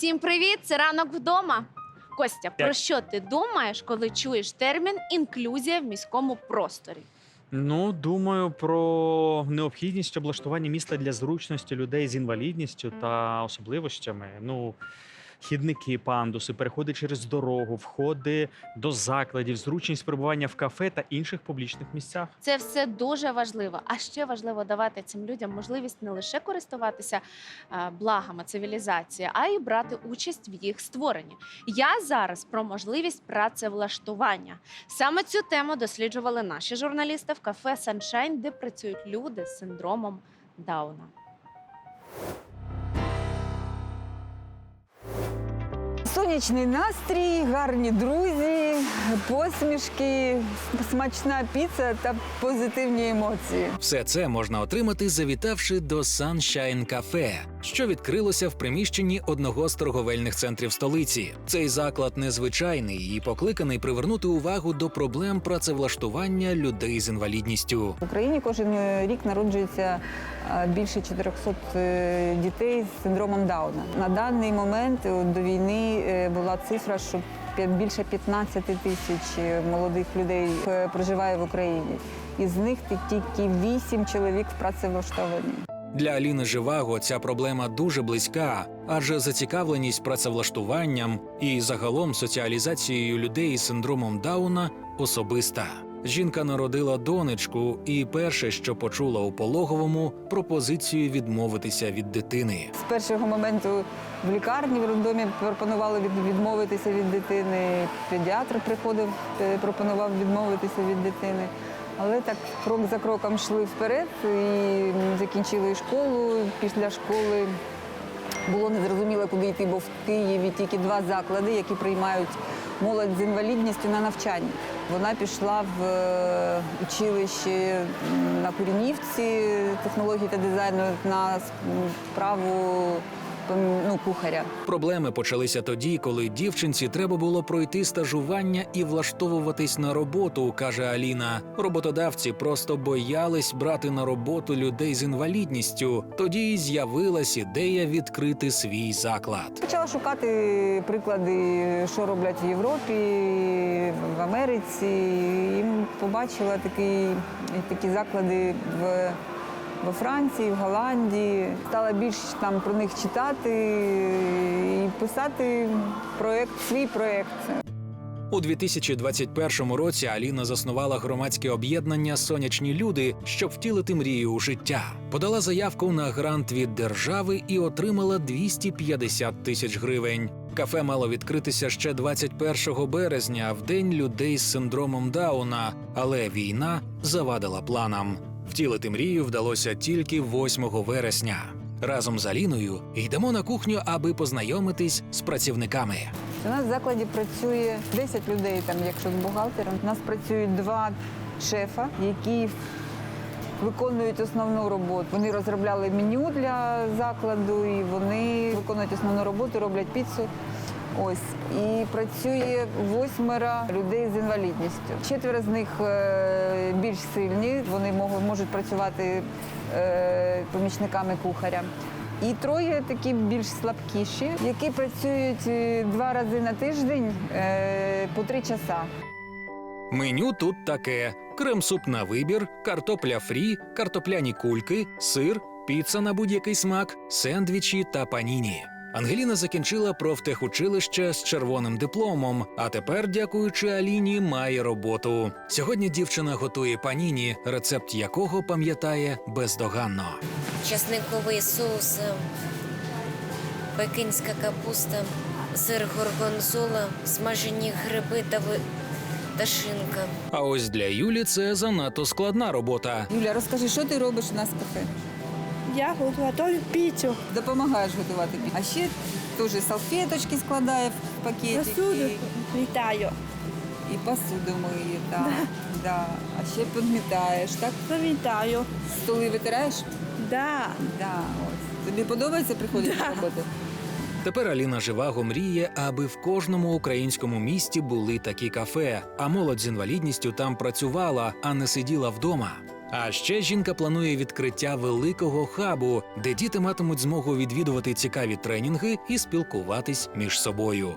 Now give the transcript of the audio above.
Всім привіт! Це ранок вдома. Костя, про що ти думаєш, коли чуєш термін інклюзія в міському просторі? Ну, думаю про необхідність облаштування міста для зручності людей з інвалідністю та особливостями. Ну, хідники, пандуси, переходи через дорогу, входи до закладів, зручність перебування в кафе та інших публічних місцях. Це все дуже важливо. А ще важливо давати цим людям можливість не лише користуватися е, благами цивілізації, а й брати участь в їх створенні. Я зараз про можливість працевлаштування. Саме цю тему досліджували наші журналісти в кафе Саншайн, де працюють люди з синдромом Дауна. Сонячний настрій, гарні друзі, посмішки, смачна піца та позитивні емоції. Все це можна отримати, завітавши до Sunshine Cafe, що відкрилося в приміщенні одного з торговельних центрів столиці. Цей заклад незвичайний і покликаний привернути увагу до проблем працевлаштування людей з інвалідністю. В Україні кожен рік народжується е, більше 400 е, дітей з синдромом Дауна. На даний момент е, до війни е, була цифра, що більше 15 тисяч е, молодих людей е, проживає в Україні. Із них тільки 8 чоловік працевлаштовані. Для Аліни Живаго ця проблема дуже близька, адже зацікавленість працевлаштуванням і загалом соціалізацією людей з синдромом Дауна особиста. Жінка народила донечку, і перше, що почула у пологовому, пропозицію відмовитися від дитини. З першого моменту в лікарні в роддомі пропонували від- відмовитися від дитини. Педіатр приходив, е, пропонував відмовитися від дитини. Але так крок за кроком йшли вперед і закінчили школу. Після школи було незрозуміло, куди йти, бо в Києві тільки два заклади, які приймають молодь з інвалідністю на навчання. Вона пішла в е, училище на Курінівці технології та дизайну на справу ну, кухаря. Проблеми почалися тоді, коли дівчинці треба було пройти стажування і влаштовуватись на роботу, каже Аліна. Роботодавці просто боялись брати на роботу людей з інвалідністю. Тоді й з'явилась ідея відкрити свій заклад. Почала шукати приклади, що роблять в Європі, в Америці. І побачила такі, такі заклади в, во Франції, в Голландії. Стала більш там про них читати і писати проект, свій проект. У 2021 році Аліна заснувала громадське об'єднання Сонячні люди, щоб втілити мрію у життя. Подала заявку на грант від держави і отримала 250 тисяч гривень. Кафе мало відкритися ще 21 березня, в день людей з синдромом Дауна, але війна завадила планам. Втілити мрію вдалося тільки 8 вересня. Разом з Аліною йдемо на кухню, аби познайомитись з працівниками. У нас в закладі працює 10 людей, там, якщо з бухгалтером. У нас працюють два шефа, які виконують основну роботу. Вони розробляли меню для закладу і вони виконують основну роботу, роблять піцу. Ось і працює восьмеро людей з інвалідністю. Четверо з них е, більш сильні. Вони можуть, працювати е, помічниками кухаря. І троє такі більш слабкіші, які працюють е, два рази на тиждень по три часа. Меню тут таке: крем-суп на вибір, картопля фрі, картопляні кульки, сир, піца на будь-який смак, сендвічі та паніні. Ангеліна закінчила профтехучилище з червоним дипломом, а тепер, дякуючи Аліні, має роботу. Сьогодні дівчина готує паніні, рецепт якого пам'ятає бездоганно. часниковий соус, е, пекинська капуста, сир горгонзола, смажені гриби та, ви... та шинка. А ось для Юлі це занадто складна робота. Юля, розкажи, що ти робиш у нас в кафе? Я готую піцю. Допомагаєш готувати піцю. А ще теж салфеточки складає в пакетики посуду вітаю. і посуду миє. Да. Да. А ще підмітаєш, так? Привітаю. Столи витираєш? Да. Да, ось. Тобі подобається приходити Да. на роботу? Тепер Аліна Живаго мріє, аби в кожному українському місті були такі кафе, а молодь з інвалідністю там працювала, а не сиділа вдома. А ще жінка планує відкриття великого хабу, де діти матимуть змогу відвідувати цікаві тренінги і спілкуватись між собою.